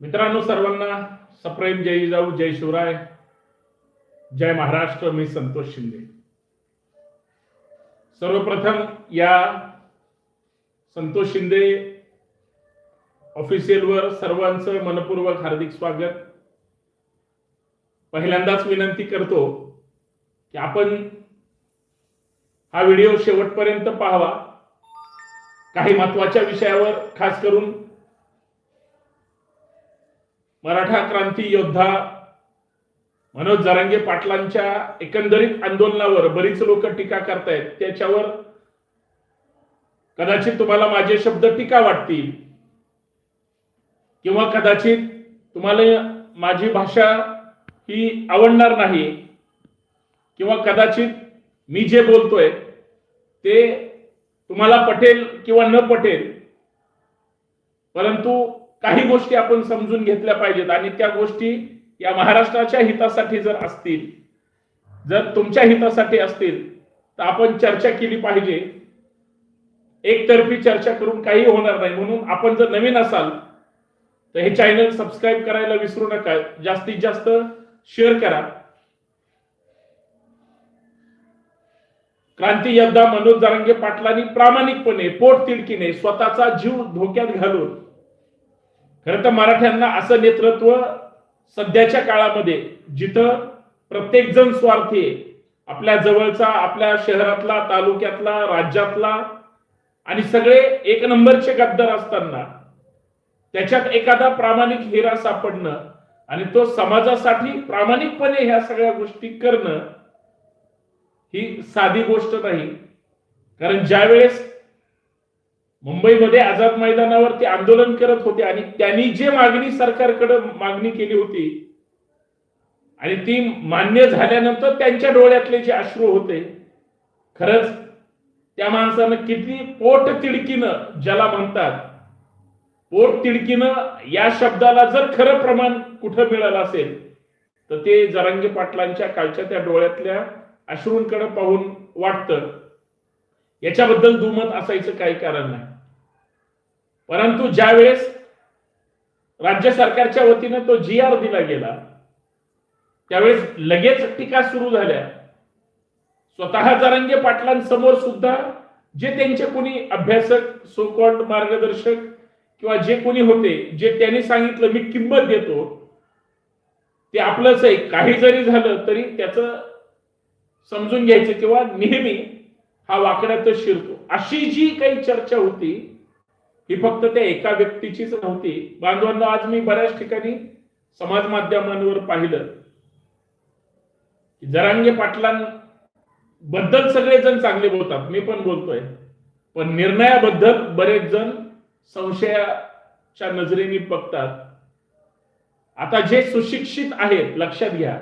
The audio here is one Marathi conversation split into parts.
मित्रांनो सर्वांना सप्रेम जय जिजाऊ जय शिवराय जय महाराष्ट्र मी संतोष शिंदे. सर्वप्रथम या संतोष शिंदे ऑफिशियलवर सर्वांचं मनपूर्वक हार्दिक स्वागत. पहिल्यांदाच विनंती करतो की आपण हा व्हिडिओ शेवटपर्यंत पाहावा. काही महत्त्वाच्या विषयावर खास करून मराठा क्रांती योद्धा मनोज जरांगे पाटलांच्या एकंदरीत आंदोलनावर बरीच लोक टीका करतायत. त्याच्यावर कदाचित तुम्हाला माझे शब्द टीका वाटतील. किंवा कदाचित तुम्हाला माझी भाषा ही आवडणार नाही. किंवा कदाचित मी जे बोलतोय ते तुम्हाला पटेल किंवा न पटेल. परंतु काही गोष्टी आपण समजून घेतल्या पाहिजेत आणि त्या गोष्टी या महाराष्ट्राच्या हितासाठी जर असतील जर तुमच्या हितासाठी असतील तर आपण चर्चा केली पाहिजे. एकतर्फी चर्चा करून काही होणार नाही. म्हणून आपण जर नवीन असाल तर हे चॅनल सबस्क्राईब करायला विसरू नका. जास्तीत जास्त शेअर करा. क्रांती योद्धा मनोज जारंगे पाटलांनी प्रामाणिकपणे पोट तिडकीने स्वतःचा जीव धोक्यात घालून खरं तर मराठ्यांना असं नेतृत्व सध्याच्या काळामध्ये जिथं प्रत्येक जण स्वार्थी आहे आपल्या जवळचा आपल्या शहरातला तालुक्यातला राज्यातला आणि सगळे एक नंबरचे गद्दार असताना त्याच्यात एखादा प्रामाणिक हिरा सापडणं आणि तो समाजासाठी प्रामाणिकपणे ह्या सगळ्या गोष्टी करणं ही साधी गोष्ट नाही. कारण ज्या वेळेस मुंबईमध्ये आझाद मैदानावर ते आंदोलन करत होते आणि त्यांनी जे मागणी सरकारकडे मागणी केली होती आणि ती मान्य झाल्यानंतर त्यांच्या डोळ्यातले जे अश्रू होते खरंच त्या माणसानं किती पोट तिडकीनं ज्याला म्हणतात पोट तिडकीनं या शब्दाला जर खरं प्रमाण कुठं मिळालं असेल तर ते जरांगे पाटलांच्या कालच्या त्या डोळ्यातल्या अश्रूंकडे पाहून वाटतं. याच्याबद्दल दुमत असायचं काही कारण नाही. परंतु ज्या वेळेस राज्य सरकारच्या वतीनं तो जी आर दिला गेला त्यावेळेस लगेच टीका सुरू झाल्या. स्वतः जरंगे पाटलांसमोर सुद्धा जे त्यांचे कोणी अभ्यासक सोकॉल्ड मार्गदर्शक किंवा जे कोणी होते जे त्यांनी सांगितलं मी किंमत देतो ते आपलंच आहे. काही जरी झालं तरी त्याच समजून घ्यायचं किंवा नेहमी हा वाकड्यातच शिरतो. अशी जी काही चर्चा होती ही फक्त त्या एका व्यक्तीचीच नव्हती. बांधवांना आज मी बऱ्याच ठिकाणी समाज माध्यमांवर पाहिलं. जरांगे पाटलांबद्दल सगळेजण चांगले बोलतात. मी पण बोलतोय. पण निर्णयाबद्दल बरेच जण संशयाच्या नजरेने बघतात. आता जे सुशिक्षित आहेत लक्षात घ्या.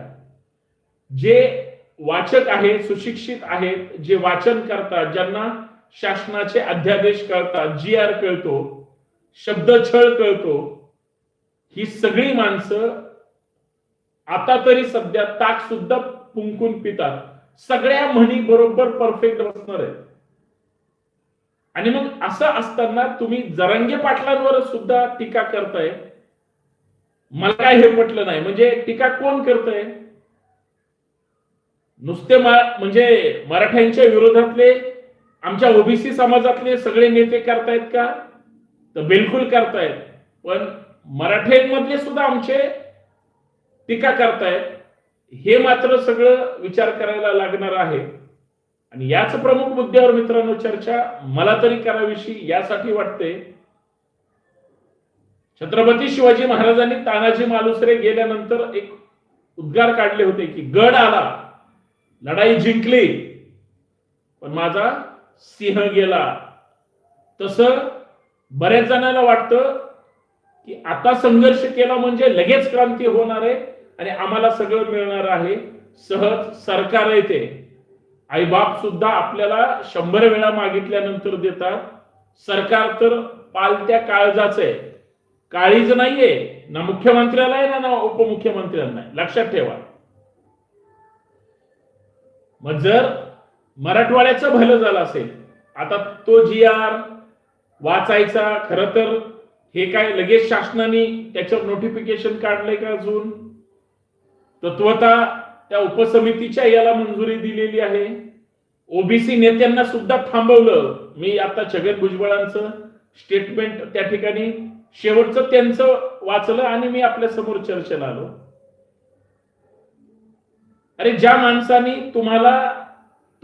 जे वाचक आहेत सुशिक्षित आहेत जे वाचन करतात ज्यांना शासनाचे अध्यादेश कळतात जी आर कळतो शब्दछळ कळतो. ही सगळी माणसं आता तरी सध्या ताक सुद्धा पुंकून पितात. सगळ्या म्हणी बरोबर परफेक्ट बसणार आहे आणि मग असं असताना तुम्ही जरंगे पाटलांवर सुद्धा टीका करताय. मला काय हे म्हटलं नाही. म्हणजे टीका कोण करतय? नुसते म्हणजे मराठ्यांच्या विरोधातले आमच्या ओबीसी समाजातले सगळे नेते करतायत का? तर बिलकुल करतायत. पण मराठ्यांमधले सुद्धा आमचे टीका करतायत. हे मात्र सगळं विचार करायला लागणार आहे. आणि याच प्रमुख मुद्द्यावर मित्रांनो चर्चा मला तरी करावीशी यासाठी वाटते. छत्रपती शिवाजी महाराजांनी तानाजी मालुसरे गेल्यानंतर एक उद्गार काढले होते की गड आला लढाई जिंकली. पण माझा सिंह गेला. तस बऱ्याच जणांना वाटतं की आता संघर्ष केला म्हणजे लगेच क्रांती होणार आहे आणि आम्हाला सगळं मिळणार आहे. सहज सरकार येते आईबाप सुद्धा आपल्याला शंभर वेळा मागितल्यानंतर देतात. सरकार तर पालत्या काळजाच आहे. काळीज नाहीये. ना मुख्यमंत्र्याला आहे ना ना उपमुख्यमंत्र्यांना लक्षात ठेवा. मग जर मराठवाड्याचं भलं झालं असेल आता तो जी आर वाचायचा खर तर हे काय लगेच शासनाने त्याच्यावर नोटिफिकेशन काढलंय का अजून? तत्वता त्या उपसमितीच्या याला मंजुरी दिलेली आहे. ओबीसी नेत्यांना सुद्धा थांबवलं. मी आता छगन भुजबळांचं स्टेटमेंट त्या ठिकाणी शेवटचं त्यांचं वाचलं आणि मी आपल्यासमोर चर्चेला आलो. अरे ज्या माणसानी तुम्हाला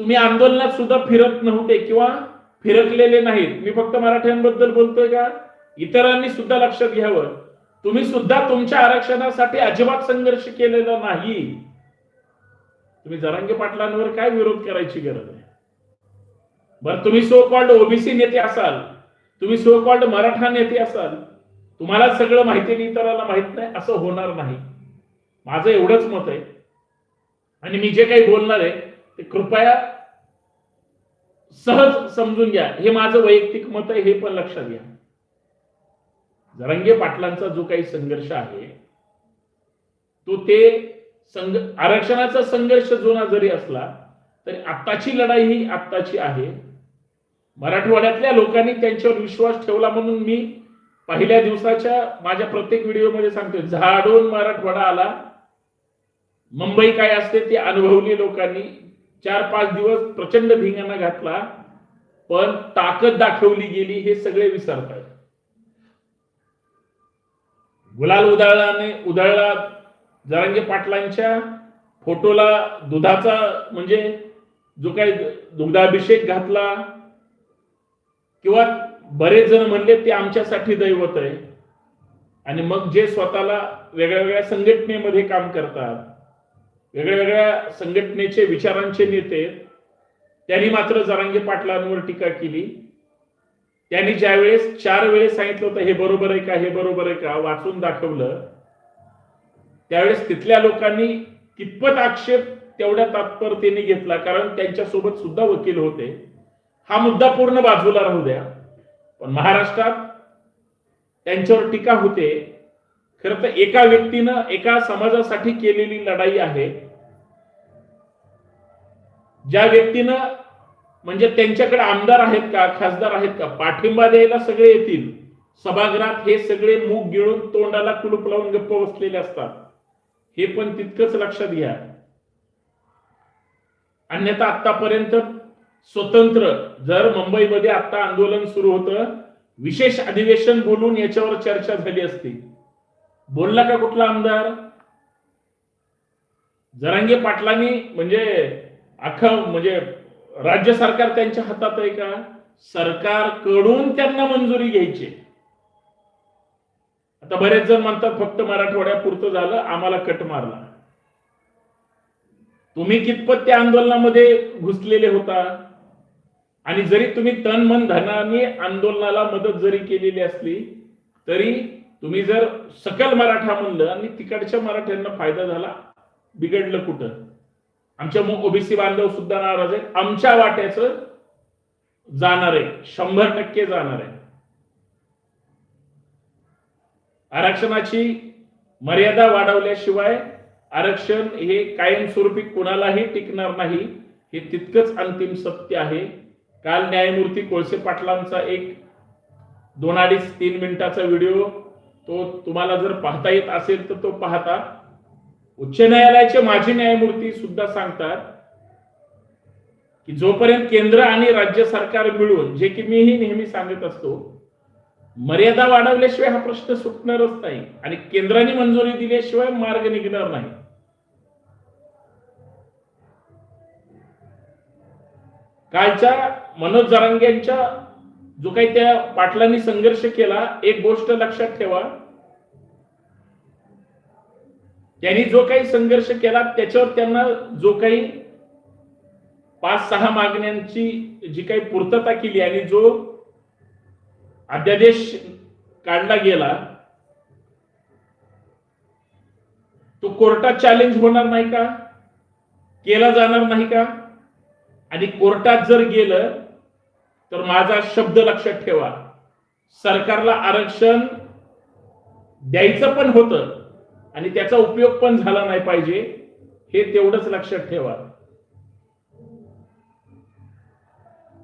तुम्ही आंदोलनात सुद्धा फिरत नव्हते किंवा फिरकलेले नाहीत. मी फक्त मराठ्यांबद्दल बोलतोय का? इतरांनी सुद्धा लक्षात घ्यावं. तुम्ही सुद्धा तुमच्या आरक्षणासाठी अजिबात संघर्ष केलेला नाही. तुम्ही जरांगे पाटलांवर काय विरोध करायची गरज आहे? बरं तुम्ही सो कॉल्ड ओबीसी नेते असाल. तुम्ही सो कॉल्ड मराठा नेते असाल. तुम्हाला सगळं माहिती नाही इतरांना माहीत नाही असं होणार नाही. माझं एवढंच मत आहे. आणि मी जे काही बोलणार आहे कृपया सहज समजून घ्या. हे माझं वैयक्तिक मत आहे हे पण लक्षात घ्या. जरंगे पाटलांचा जो काही संघर्ष आहे तो ते संघ आरक्षणाचा संघर्ष जुना जरी असला तरी आत्ताची लढाई ही आत्ताची आहे. मराठवाड्यातल्या लोकांनी त्यांच्यावर विश्वास ठेवला म्हणून मी पहिल्या दिवसाच्या माझ्या प्रत्येक व्हिडिओमध्ये सांगतोय झाडून मराठवाडा आला. मुंबई काय असते ते अनुभवली लोकांनी. चार पाच दिवस प्रचंड धिंगाणा घातला पण ताकद दाखवली गेली हे सगळे विसरतात गुलाल उधळलाने उधळला जरांगे पाटलांच्या फोटोला दुधाचा म्हणजे जो काही दुग्धाभिषेक घातला किंवा बरेच जण म्हणले ते आमच्यासाठी दैवत आहे. आणि मग जे स्वतःला वेगळ्या वेगळ्या संघटनेमध्ये काम करतात वेगळ्या वेगळ्या संघटनेचे विचारांचे नेते त्यांनी मात्र जरांगे पाटलांवर टीका केली. त्यांनी ज्यावेळेस चार वेळेस सांगितलं होतं हे बरोबर आहे का हे बरोबर आहे का? वाचून दाखवलं. त्यावेळेस तिथल्या लोकांनी कितपत आक्षेप तेवढ्या तात्परतेने घेतला कारण त्यांच्यासोबत सुद्धा वकील होते. हा मुद्दा पूर्ण बाजूला राहू द्या. पण महाराष्ट्रात त्यांच्यावर टीका होते. खर तर एका व्यक्तीनं एका समाजासाठी केलेली लढाई आहे. ज्या व्यक्तीनं म्हणजे त्यांच्याकडे आमदार आहेत का खासदार आहेत का पाठिंबा द्यायला सगळे येतील. सभागृहात हे सगळे मूग गिळून तोंडाला कुलूप लावून गप्प बसलेले असतात. हे पण तितकंच लक्षात घ्या. अन्यथा आतापर्यंत स्वतंत्र जर मुंबईमध्ये आता आंदोलन सुरू होतं विशेष अधिवेशन बोलून याच्यावर चर्चा झाली असती. बोलला का कुठला आमदार? जरांगे पाटलांनी म्हणजे अख्खं म्हणजे राज्य सरकार त्यांच्या हातात आहे का? सरकारकडून त्यांना मंजुरी घ्यायची आता बरेच जण म्हणतात फक्त मराठवाड्यापुरतं झालं आम्हाला कट मारला. तुम्ही कितपत त्या आंदोलनामध्ये घुसलेले होता? आणि जरी तुम्ही तन मन धनाने आंदोलनाला मदत जरी केलेली असली तरी तुम्ही जर सकल मराठा म्हणलं आणि तिकडच्या मराठ्यांना फायदा झाला बिघडलं कुठं? आमच्या ओबीसी बांधव सुद्धा नाराज आहेत. आमच्या वाट्याचं जाणार आहे. शंभर टक्के जाणार आहे. आरक्षणाची मर्यादा वाढवल्याशिवाय आरक्षण हे कायमस्वरूपी कुणालाही टिकणार नाही हे तितकंच अंतिम सत्य आहे. काल न्यायमूर्ती कोळसे पाटलांचा एक दोन अडीच तीन मिनिटाचा व्हिडिओ तो तुम्हाला जर पाहता येत असेल तर तो पाहता. उच्च न्यायालयाचे माजी न्यायमूर्ती सुद्धा सांगतात की जोपर्यंत केंद्र आणि राज्य सरकार मिळून जे की मीही नेहमी सांगत असतो मर्यादा वाढवल्याशिवाय हा प्रश्न सुटणारच नाही आणि केंद्राने मंजुरी दिल्याशिवाय मार्ग निघणार नाही. कालच्या मनोज जरांग्यांच्या जो काही त्या पाटलांनी संघर्ष केला एक गोष्ट लक्षात ठेवा. त्यांनी जो काही संघर्ष केला त्याच्यावर त्यांना जो काही पाच सहा मागण्यांची जी काही पूर्तता केली आणि जो अध्यादेश काढला गेला तो कोर्टात चॅलेंज होणार नाही का? केला जाणार नाही का? आणि कोर्टात जर गेलं तर माझा शब्द लक्षात ठेवा. सरकारला आरक्षण द्यायचं पण होतं आणि त्याचा उपयोग पण झाला नाही पाहिजे हे तेवढंच लक्षात ठेवा.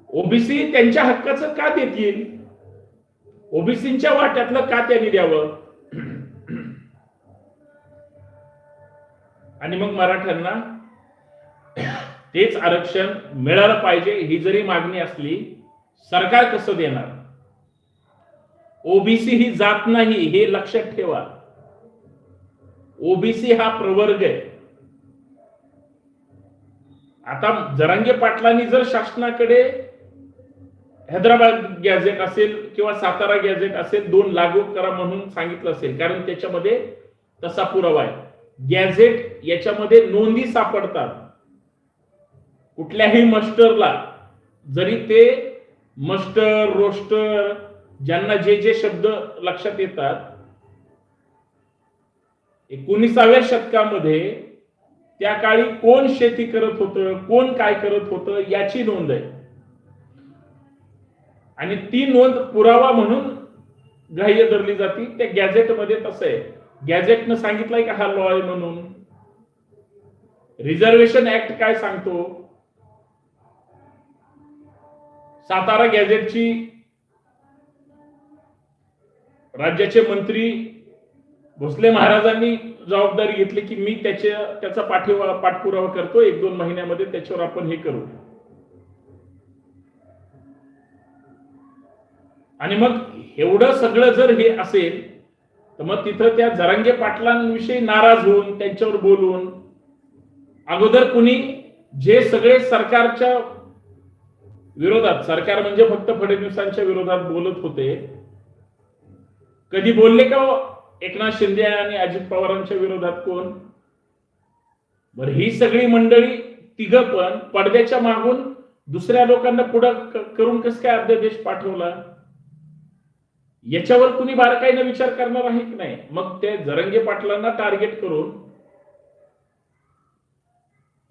ओबीसी त्यांच्या हक्काचं का देतील ओबीसीच्या वाट्यातलं का त्यांनी द्यावं? आणि मग मराठ्यांना तेच आरक्षण मिळालं पाहिजे ही जरी मागणी असली सरकार कसं देणार? ओबीसी ही जात नाही हे लक्षात ठेवा. ओबीसी हा प्रवर्ग आहे. आता जरांगे पाटलांनी जर शासनाकडे हैदराबाद गॅझेट असेल किंवा सातारा गॅझेट असेल दोन लागू करा म्हणून सांगितलं असेल कारण त्याच्यामध्ये तसा पुरावा आहे. गॅझेट याच्यामध्ये नोंदी सापडतात. कुठल्याही मस्टरला जरी ते मस्टर रोस्टर ज्यांना जे जे शब्द लक्षात येतात एकोणीसाव्या शतकामध्ये त्या काळी कोण शेती करत होतं कोण काय करत होतं याची नोंद आहे. आणि ती नोंद पुरावा म्हणून ग्राह्य धरली जाते. त्या गॅझेटमध्ये तसं आहे. गॅझेटनं सांगितलंय का हा लॉ आहे म्हणून? रिझर्वेशन ऍक्ट काय सांगतो? सातारा गॅझेटची राज्याचे मंत्री भोसले महाराजांनी जबाबदारी घेतली की मी त्याच्या त्याचा पाठिवा पाठपुरावा करतो. एक दोन महिन्यामध्ये त्याच्यावर आपण हे करू. आणि मग एवढं सगळं जर हे असेल तर मग तिथं त्या जरांगे पाटलांविषयी नाराज होऊन त्यांच्यावर बोलून अगोदर कुणी जे सगळे सरकारच्या विरोधात सरकार म्हणजे फक्त फडणवीसांच्या विरोधात बोलत होते. कधी बोलले का हो? एकनाथ शिंदे आणि अजित पवारांच्या विरोधात कोण? बर ही सगळी मंडळी तिघ पण पडद्याच्या मागून दुसऱ्या लोकांना पुढं करून कस काय अध्यादेश पाठवला? याच्यावर कुणी बारकाईनं विचार करणार आहे की नाही? मग ते जरंगे पाटलांना टार्गेट करून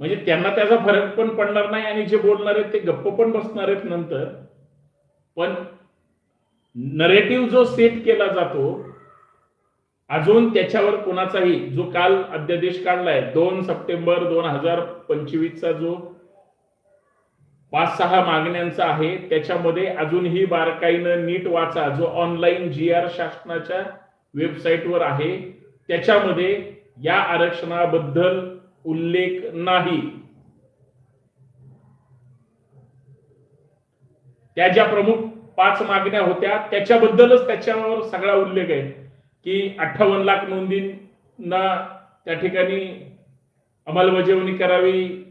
म्हणजे त्यांना त्याचा फरक पण पडणार नाही आणि जे बोलणार आहेत ते गप्प पण बसणार आहेत नंतर. पण नरेटिव्ह जो सेट केला जातो अजून त्याच्यावर कोणाचाही जो काल अध्यादेश काढलाय दोन सप्टेंबर दोन हजार पंचवीसचा जो पाच सहा मागण्यांचा आहे त्याच्यामध्ये अजूनही बारकाईनं नीट वाचा जो ऑनलाईन जी आर शासनाच्या वेबसाईटवर आहे त्याच्यामध्ये या आरक्षणाबद्दल उल्लेख नाही. त्या ज्या प्रमुख पाच मागण्या होत्या त्याच्याबद्दलच त्याच्यावर सगळा उल्लेख आहे की अठ्ठावन्न लाख नोंदींना त्या ठिकाणी अंमलबजावणी करावी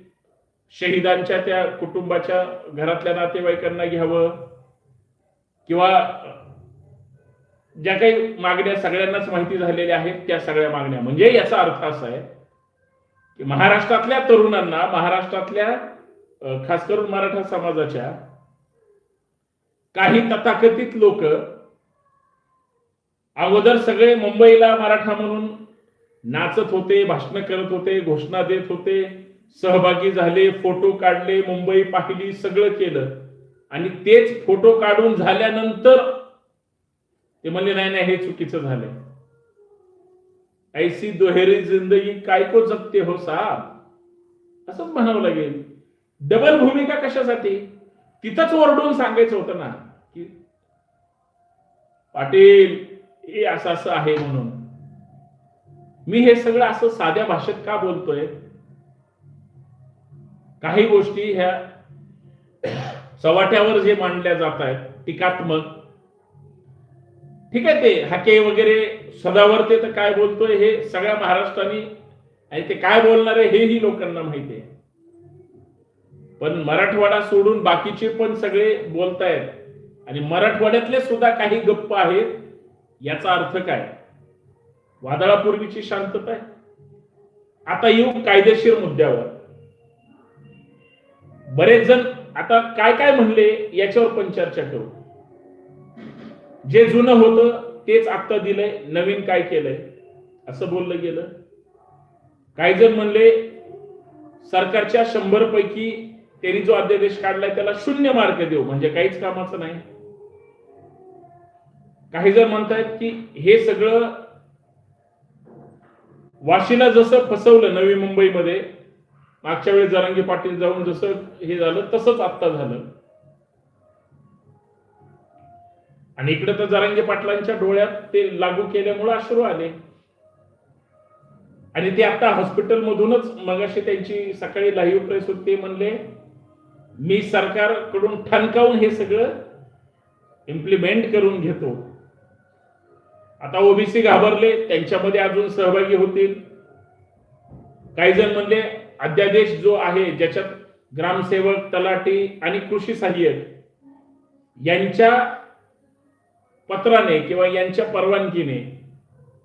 शहीदांच्या त्या कुटुंबाच्या घरातल्या नातेवाईकांना घ्यावं किंवा ज्या काही मागण्या सगळ्यांनाच माहिती झालेल्या आहेत त्या सगळ्या मागण्या. म्हणजे याचा अर्थ असा आहे की महाराष्ट्रातल्या तरुणांना महाराष्ट्रातल्या खास करून मराठा समाजाच्या काही तथाकथित लोक अगोदर सगळे मुंबईला मराठा म्हणून नाचत होते भाषण करत होते घोषणा देत होते सहभागी झाले फोटो काढले मुंबई पाहिली सगळं केलं. आणि तेच फोटो काढून झाल्यानंतर ते म्हणले नाही नाही हे चुकीचं झालंय. ऐसी दुहेरी जिंदगी काय को जगते हो साहेब? असंच म्हणावं लागेल. डबल भूमिका कशासाठी? तिथंच ओरडून सांगायचं होतं ना की पाटील हे असं असं आहे म्हणून. मी हे सगळं असं साध्या भाषेत का बोलतोय? काही गोष्टी ह्या चव्हाट्यावर जे मांडल्या जात आहेत टीकात्मक ठीक आहे ते. हाके वगैरे सदावरते तर काय बोलतोय हे सगळ्या महाराष्ट्राने आणि ते काय बोलणार आहे हेही लोकांना माहिती आहे. पण मराठवाडा सोडून बाकीचे पण सगळे बोलतायत. आणि मराठवाड्यातले सुद्धा काही गप्प आहेत याचा अर्थ काय? वादळापूर्वीची शांतता आहे. आता येऊ कायदेशीर मुद्द्यावर. बरेच जण आता काय काय म्हणले याच्यावर पण चर्चा करू. जे जुनं होतं तेच आत्ता दिलंय नवीन काय केलंय? असं बोललं गेलं. काही जण म्हणले सरकारच्या शंभर पैकी त्यांनी जो अध्यादेश काढलाय त्याला शून्य मार्क देऊ. म्हणजे काहीच कामाचं नाही. काही जण म्हणतायत की हे सगळं वाशीला जसं फसवलं नवी मुंबईमध्ये मागच्या वेळी जरांगी पाटील जाऊन जसं हे झालं तसंच आत्ता झालं. आणि इकडे तर जरांगे पाटलांच्या डोळ्यात ते लागू केल्यामुळे अश्रू आले. आणि ते आता हॉस्पिटल मधूनच मगाशी त्यांची सकाळी लाईव्ह प्रेस होते म्हणले मी सरकारकडून ठणकावून हे सगळं इम्प्लिमेंट करून घेतो. आता ओबीसी घाबरले त्यांच्यामध्ये अजून सहभागी होतील. काही जण म्हणले अध्यादेश जो आहे ज्याच्यात ग्रामसेवक तलाठी आणि कृषी सहाय्यक यांच्या पत्राने किंवा यांच्या परवानगीने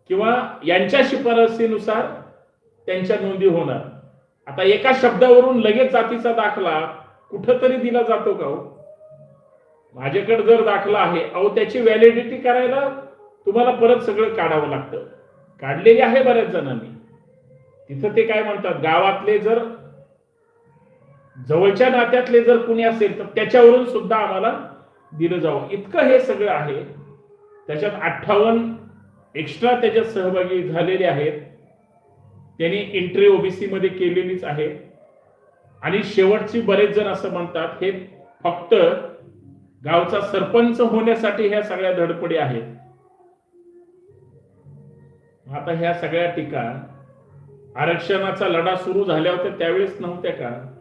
किंवा यांच्या शिफारसीनुसार त्यांच्या नोंदी होणार. आता एका शब्दावरून लगेच जातीचा दाखला कुठंतरी दिला जातो का हो? माझ्याकडे जर दाखला आहे अहो त्याची व्हॅलिडिटी करायला तुम्हाला परत सगळं काढावं लागतं. काढलेली आहे बऱ्याच जणांनी. तिथं ते काय म्हणतात गावातले जर जवळच्या नात्यातले जर कुणी असेल तर त्याच्यावरून सुद्धा आम्हाला दिलं जावं. इतकं हे सगळं आहे. त्याच्यात अठ्ठावन्न एक्स्ट्रा त्याच्यात सहभागी झालेले आहेत. त्यांनी एंट्री ओबीसी मध्ये केलेलीच आहे. आणि शेवटची बरेच जण असं म्हणतात हे फक्त गावचा सरपंच होण्यासाठी ह्या सगळ्या धडपडी आहेत. आता ह्या सगळ्या टीका आरक्षणाचा लढा सुरू झाल्या होत्या त्यावेळेस नव्हत्या का?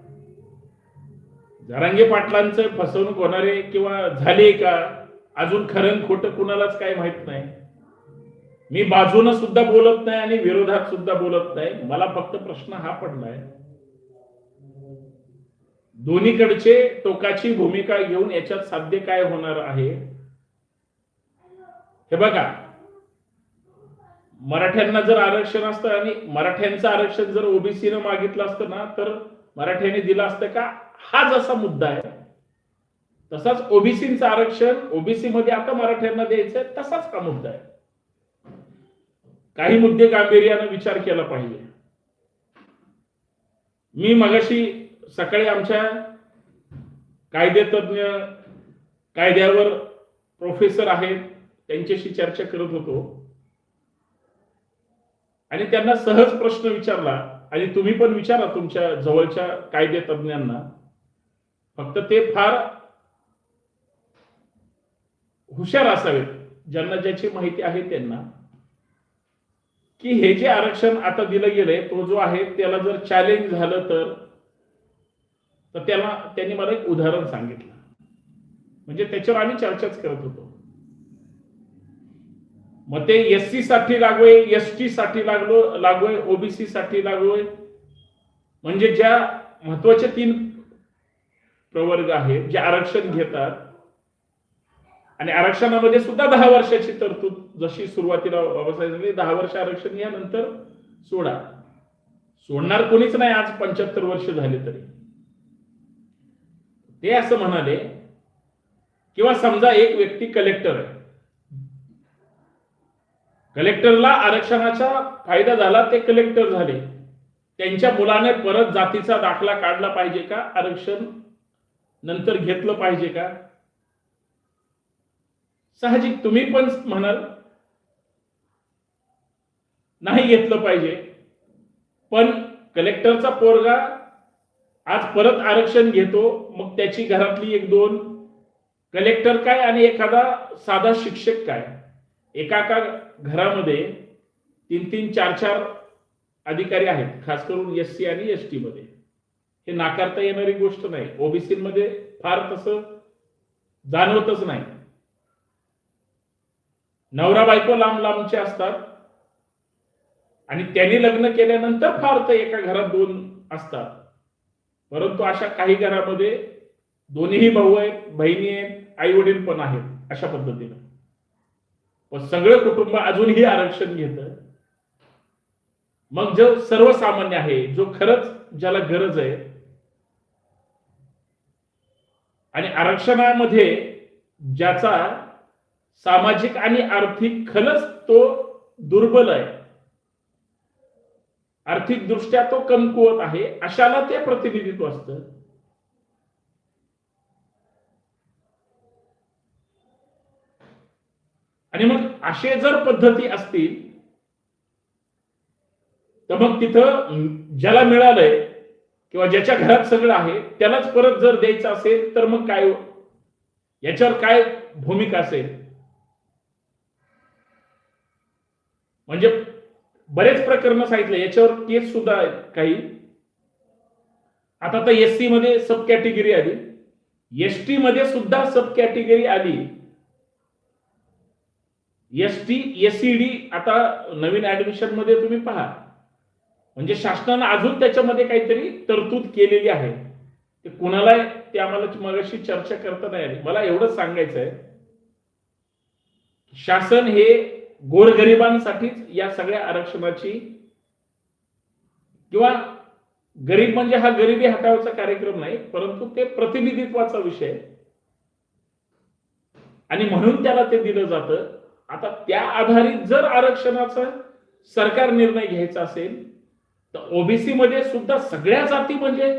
जरांगे पाटलांचं फसवणूक होणारे किंवा झाले का? अजून खरं खोटं कुणालाच काय माहीत नाही. मी बाजूनं सुद्धा बोलत नाही आणि विरोधात सुद्धा बोलत नाही. मला फक्त प्रश्न हा पडलाय. दोन्हीकडचे टोकाची भूमिका घेऊन याच्यात साध्य काय होणार आहे? हे बघा. मराठ्यांना जर आरक्षण असतं आणि मराठ्यांचं आरक्षण जर ओबीसीनं मागितलं असतं ना तर मराठ्यांनी दिलं असतं का? हा जसा मुद्दा आहे. तसाच ओबीसीचं आरक्षण ओबीसी मध्ये आता मराठ्यांना द्यायचंय तसाच का मुद्दा आहे. काही मुद्दे गांभीर्यानं विचार केला पाहिजे. मी मगाशी सकाळी आमच्या कायदेतज्ञ कायद्यावर प्रोफेसर आहेत त्यांच्याशी चर्चा करत होतो. आणि त्यांना सहज प्रश्न विचारला आणि तुम्ही पण विचारा तुमच्या जवळच्या कायदे तज्ञांना फक्त ते फार हुशार असावेत. ज्यांना ज्याची माहिती आहे त्यांना. की हे जे आरक्षण आता दिलं गेलंय तो जो आहे त्याला जर चॅलेंज झालं तर तर त्याला त्यांनी मला एक उदाहरण सांगितलं. म्हणजे त्याच्यावर आम्ही चर्चाच करत होतो. मग ते एस सी साठी लागूय एस टी साठी लागलो लागूय ओबीसी साठी लागलोय. म्हणजे ज्या महत्त्वाचे तीन प्रवर्ग आहेत जे आरक्षण घेतात आणि आरक्षणामध्ये सुद्धा दहा वर्षाची तरतूद जशी सुरुवातीला बाबासाहेब दहा वर्ष आरक्षण या नंतर सोडा. सोडणार कोणीच नाही आज पंच्याहत्तर वर्ष झाले तरी. ते असं म्हणाले किंवा समजा एक व्यक्ती कलेक्टर आहे. कलेक्टरला आरक्षणाचा फायदा झाला ते कलेक्टर झाले. त्यांच्या मुलाने परत जातीचा दाखला काढला पाहिजे का? आरक्षण नंतर घेतलं पाहिजे का? साहजिक तुम्ही पण म्हणाल नाही घेतलं पाहिजे. पण कलेक्टरचा पोरगा आज परत आरक्षण घेतो मग त्याची घरातली एक दोन. कलेक्टर काय आणि एखादा साधा शिक्षक काय? एका का घरामध्ये तीन तीन चार चार अधिकारी आहेत खास करून एस सी आणि एस टी मध्ये. हे नाकारता येणारी गोष्ट नाही. ओबीसी मध्ये फार तसं जाणवतच नाही. नवरा बायको लांब लांबचे असतात. आणि त्यांनी लग्न केल्यानंतर फार तर एका घरात दोन असतात. परंतु अशा काही घरामध्ये दोन्हीही भाऊ आहेत बहिणी आहेत आई वडील पण आहेत अशा पद्धतीनं. पण सगळं कुटुंब अजूनही आरक्षण घेत. मग जो सर्वसामान्य आहे जो खरंच ज्याला गरज आहे आणि आरक्षणामध्ये ज्याचा सामाजिक आणि आर्थिक खरंच तो दुर्बल आहे. आर्थिक दृष्ट्या तो कमकुवत आहे. अशाला ते प्रतिनिधित्व असतं. आणि मग असे जर पद्धती असतील तर मग तिथं ज्याला मिळालंय किंवा ज्याच्या घरात सगळं आहे त्यालाच परत जर द्यायचं असेल तर मग काय हो? याच्यावर काय भूमिका असेल? म्हणजे बरेच प्रकरण सांगितले याच्यावर केस सुद्धा आहेत काही. आता तर एससी मध्ये सब कॅटेगरी आली. एस टी मध्ये सुद्धा सब कॅटेगरी आली एस टी एससीडी आता नवीन ऍडमिशनमध्ये तुम्ही पहा. म्हणजे शासनानं अजून त्याच्यामध्ये काहीतरी तरतूद केलेली आहे. ते कुणाला ते आम्हाला मगाशी चर्चा करता नाही आली. मला एवढंच सांगायचं आहे शासन हे गोरगरिबांसाठीच या सगळ्या आरक्षणाची किंवा गरीब म्हणजे हा गरिबी हटावाचा कार्यक्रम नाही परंतु ते प्रतिनिधित्वाचा विषय. आणि म्हणून त्याला ते दिलं जातं. आता त्या आधारित जर आरक्षणाचा सरकार निर्णय घ्यायचा असेल तर ओबीसी मध्ये सुद्धा सगळ्या जाती म्हणजे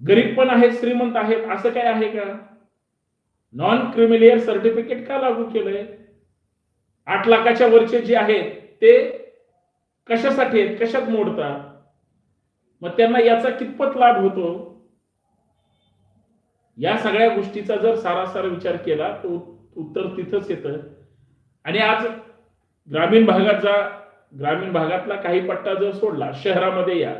गरीब पण आहेत श्रीमंत आहेत असं काय आहे का? नॉन क्रिमिलियर सर्टिफिकेट का लागू केलंय? आठ लाखाच्या वरचे जे आहेत ते कशासाठी आहेत? कशात मोडतात? मग त्यांना याचा कितपत लाभ होतो? या सगळ्या गोष्टीचा जर सारासार विचार केला तर उत्तर तिथंच येतं. आणि आज ग्रामीण भागात जा ग्रामीण भागातला काही पट्टा जर सोडला शहरामध्ये या.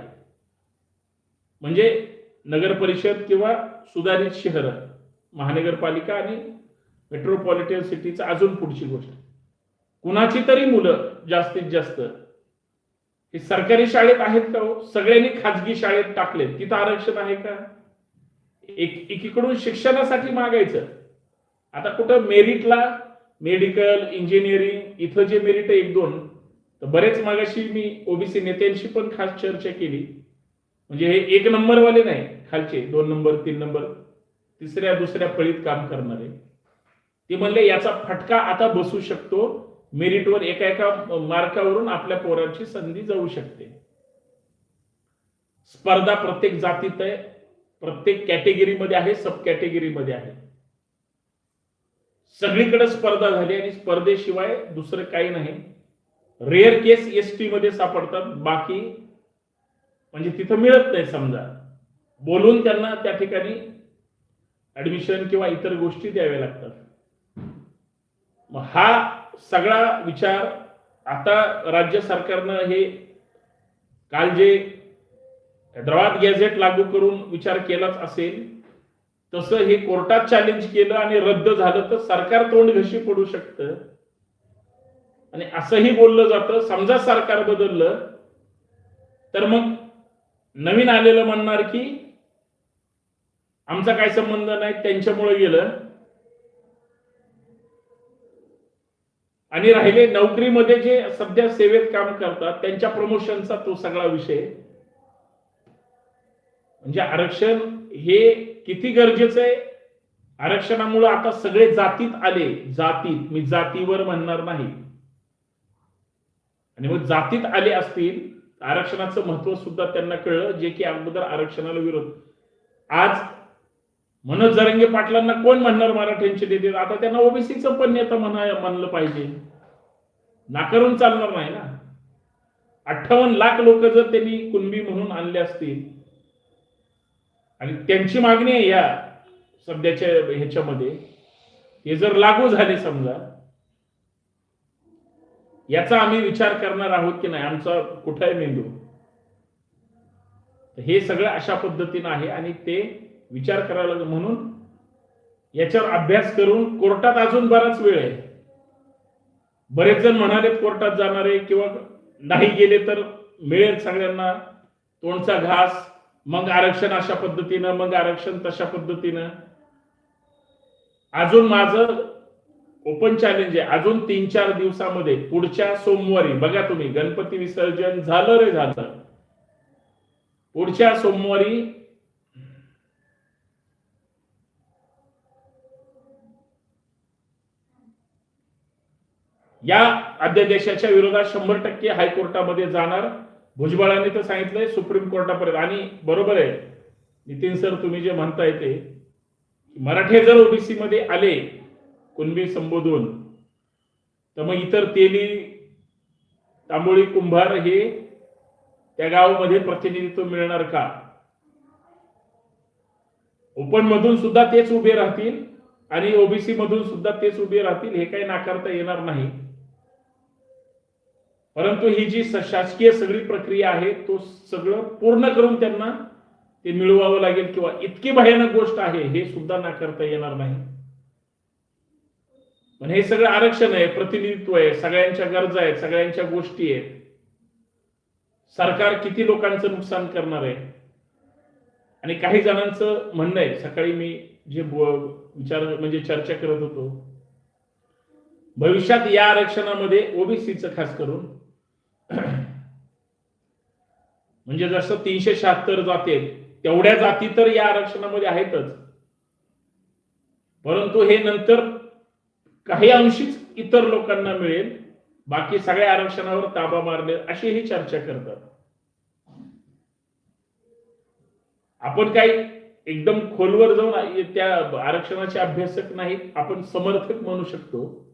म्हणजे नगर परिषद किंवा सुधारित शहर महानगरपालिका आणि मेट्रोपॉलिटन सिटीचा अजून पुढची गोष्ट. कुणाची तरी मुलं जास्तीत जास्त. हे सरकारी शाळेत आहेत का हो? सगळ्यांनी खाजगी शाळेत टाकले तिथं आरक्षण आहे का? एक एकीकडून शिक्षणासाठी मागायचं. आता कुठं मेरिटला मेडिकल इंजिनिअरिंग इथं जे मेरिट आहे एक दोन तर बरेच मागाशी मी ओबीसी नेत्यांशी पण खास चर्चा केली. म्हणजे हे एक नंबरवाले नाही खालचे दोन नंबर तीन नंबर तिसऱ्या दुसऱ्या फळीत काम करणारे. ते म्हणले याचा फटका आता बसू शकतो मेरिटवर एका एका मार्कावरून आपल्या पोरांची संधी जाऊ शकते. स्पर्धा प्रत्येक जातीत आहे प्रत्येक कॅटेगरीमध्ये आहे सब कॅटेगरीमध्ये आहे. सगळीकडे स्पर्धा झाली आणि स्पर्धेशिवाय दुसरं काही नाही. रेअर केस एस टी मध्ये सापडतात बाकी म्हणजे तिथं मिळत नाही समजा. बोलून त्यांना त्या ठिकाणी ऍडमिशन किंवा इतर गोष्टी द्याव्या लागतात. मग हा सगळा विचार आता राज्य सरकारनं हे काल जे हैदराबाद गॅझेट लागू करून विचार केलाच असेल तसं हे कोर्टात चॅलेंज केलं आणि रद्द झालं तर सरकार तोंड घशी पडू शकतं. आणि असंही बोललं जातं समजा सरकार बदललं तर मग नवीन आलेलं म्हणणार की आमचा काय संबंध नाही त्यांच्यामुळे गेलं. आणि राहिले नोकरीमध्ये जे सध्या सेवेत काम करतात त्यांच्या प्रमोशनचा तो सगळा विषय. म्हणजे आरक्षण हे किती गरजेचं आहे? आरक्षणामुळे आता सगळे जातीत आले. जातीत मी जातीवर म्हणणार नाही. आणि मग जातीत आले असतील आरक्षणाचं महत्त्व सुद्धा त्यांना कळलं जे की अगोदर आरक्षणाला विरोध. आज मनोज जरंगे पाटलांना कोण म्हणणार मराठ्यांचे नेते आता त्यांना ओबीसीचं पण नेता म्हणा म्हणलं पाहिजे. नाकारून चालणार नाही ना. अठ्ठावन्न लाख लोक जर त्यांनी कुणबी म्हणून आणले असतील आणि त्यांची मागणी आहे या सध्याच्या ह्याच्यामध्ये हे जर लागू झाले समजा याचा आम्ही विचार करणार आहोत की नाही आमचा कुठे आहे मेंदू? हे सगळं अशा पद्धतीनं आहे आणि ते विचार करायला लागेल. म्हणून. याच्यावर अभ्यास करून कोर्टात अजून बराच वेळ आहे. बरेच जण म्हणाले कोर्टात जाणारे किंवा नाही गेले तर मिळेल सगळ्यांना. तोंडचा घास मग आरक्षण अशा पद्धतीनं मग आरक्षण तशा पद्धतीनं. अजून माझं ओपन चॅलेंज आहे. अजून तीन चार दिवसामध्ये पुढच्या सोमवारी बघा तुम्ही गणपती विसर्जन झालं रे झालं. पुढच्या सोमवारी या अध्यादेशाच्या विरोधात शंभर टक्के हायकोर्टामध्ये जाणार. भुजबळांनी तर सांगितलंय सुप्रीम कोर्टापर्यंत. आणि बरोबर आहे नितीन सर तुम्ही जे म्हणताय ते. मराठे जर ओबीसी मध्ये आले कुणबी संबोधून तर मग इतर तेली तांबोळी कुंभार हे त्या गावामध्ये प्रतिनिधित्व मिळणार का? ओपन मधून सुद्धा तेच उभे राहतील आणि ओबीसी मधून सुद्धा तेच उभे राहतील हे काही नाकारता येणार नाही. परंतु ही जी शासकीय सगळी प्रक्रिया आहे तो सगळं पूर्ण करून त्यांना ते मिळवावं लागेल किंवा इतकी भयानक गोष्ट आहे हे सुद्धा नाकारता येणार नाही. पण हे सगळं आरक्षण आहे प्रतिनिधित्व आहे सगळ्यांच्या गरजा आहेत सगळ्यांच्या गोष्टी आहेत. सरकार किती लोकांचं नुकसान करणार आहे? आणि काही जणांचं म्हणणं आहे सकाळी मी जे विचार म्हणजे चर्चा करत होतो भविष्यात या आरक्षणामध्ये ओबीसीचं खास करून म्हणजे जसं तीनशे शहात्तर जाते तेवढ्या जाती तर या आरक्षणामध्ये आहेतच. परंतु हे नंतर काही अंशीच इतर लोकांना मिळेल बाकी सगळ्या आरक्षणावर ताबा मारले अशी ही चर्चा करतात. आपण काही एकदम खोलवर जाऊन त्या आरक्षणाचे अभ्यासक नाहीत आपण समर्थक म्हणू शकतो.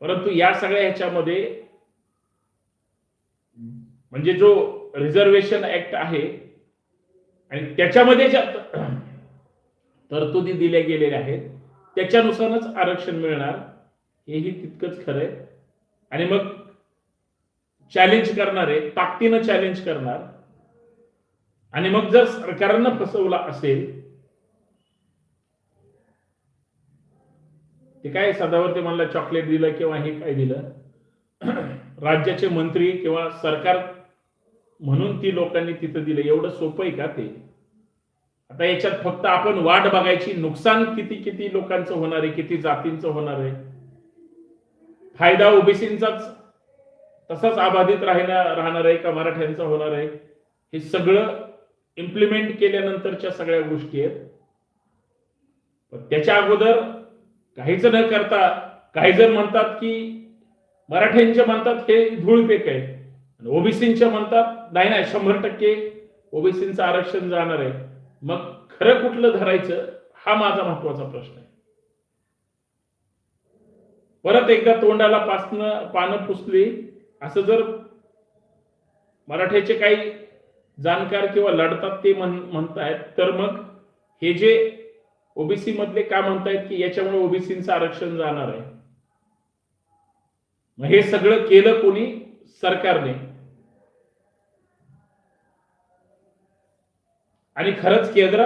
परंतु या सगळ्या ह्याच्यामध्ये म्हणजे जो रिझर्वेशन ऍक्ट आहे आणि त्याच्यामध्ये ज्या तरतुदी दिल्या गेलेल्या आहेत त्याच्यानुसारच आरक्षण मिळणार हेही तितकंच खरं आहे आणि मग चॅलेंज करणारे ताकदीनं चॅलेंज करणार. आणि मग जर सरकारनं फसवला असेल ते काय सदावरती मला चॉकलेट दिलं किंवा हे काय दिलं? राज्याचे मंत्री किंवा सरकार म्हणून ती लोकांनी तिथं दिलं. एवढं सोपं आहे का ते? आता याच्यात फक्त आपण वाट बघायची. नुकसान किती किती लोकांचं होणार आहे किती जातींचं होणार आहे? फायदा ओबीसींचाच तसाच अबाधित राहणार राहणार आहे का मराठ्यांचा होणार आहे? हे सगळं इम्प्लिमेंट केल्यानंतरच्या सगळ्या गोष्टी आहेत. पण त्याच्या अगोदर काहीच न करता काही जण म्हणतात की मराठ्यांचे म्हणतात हे धूळपेक आहे. ओबीसींचे म्हणतात नाही नाही शंभर टक्के ओबीसींचं आरक्षण जाणार आहे. मग खरं कुठलं धरायचं हा माझा महत्त्वाचा प्रश्न आहे. परत एकदा तोंडाला पासनं पानं पुसली असं जर मराठ्याचे काही जाणकार किंवा लढतात ते म्हण- म्हणतायत तर मग हे जे ओबीसी मधले का म्हणतायत की याच्यामुळे ओबीसीचं आरक्षण जाणार आहे? मग हे सगळं केलं कोणी? सरकारने. आणि खरंच केंद्र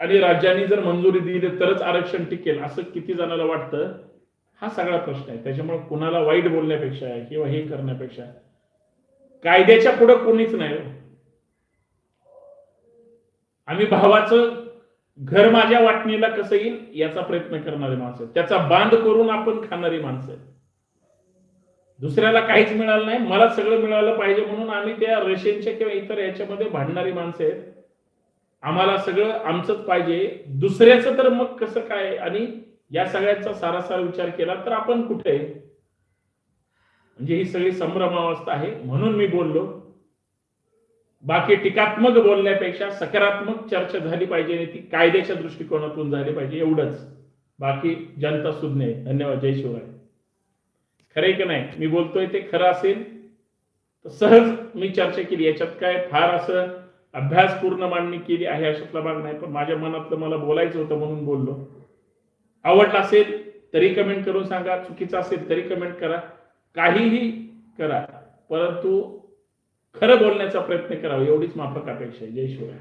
आणि राज्यांनी जर मंजुरी दिली तरच आरक्षण टिकेल असं किती जणांना वाटतं? हा सगळा प्रश्न आहे. त्याच्यामुळे कुणाला वाईट बोलण्यापेक्षा किंवा हे करण्यापेक्षा कायद्याच्या पुढे कोणीच नाही हो. आम्ही भावाचं घर माझ्या वाटणीला कसं येईल याचा प्रयत्न करणारे माणसं त्याचा बांध करून आपण खाणारी माणसं आहेत. दुसऱ्याला काहीच मिळालं नाही. मला सगळं मिळालं पाहिजे म्हणून आम्ही त्या रेषेंच्या किंवा इतर याच्यामध्ये भांडणारी माणसं आहेत. आम्हाला सगळं आमचंच पाहिजे. दुसऱ्याचं तर मग कसं काय? आणि या सगळ्याचा सारासार विचार केला तर आपण कुठे आहे? म्हणजे ही सगळी संभ्रमावस्था आहे. म्हणून मी बोललो. बाकी टीकात्मक बोलण्यापेक्षा सकारात्मक चर्चा झाली पाहिजे आणि ती कायद्याच्या दृष्टिकोनातून झाली पाहिजे एवढंच. बाकी जनता सुज्ञ आहे. धन्यवाद. जय शिवराय. खरे की नाही? मी बोलतोय ते खरं असेल. तर सहज मी चर्चा केली. याच्यात काय फार असं अभ्यासपूर्ण मांडणी केली आहे अशातला भाग नाही पण माझ्या मनातलं मला बोलायचं होतं म्हणून बोललो. आवडला असेल तरी कमेंट करून सांगा चुकीचं असेल तरी कमेंट करा. काहीही करा परंतु खरं बोलण्याचा प्रयत्न करावा एवढीच माफक अपेक्षा आहे. जय शिवराय.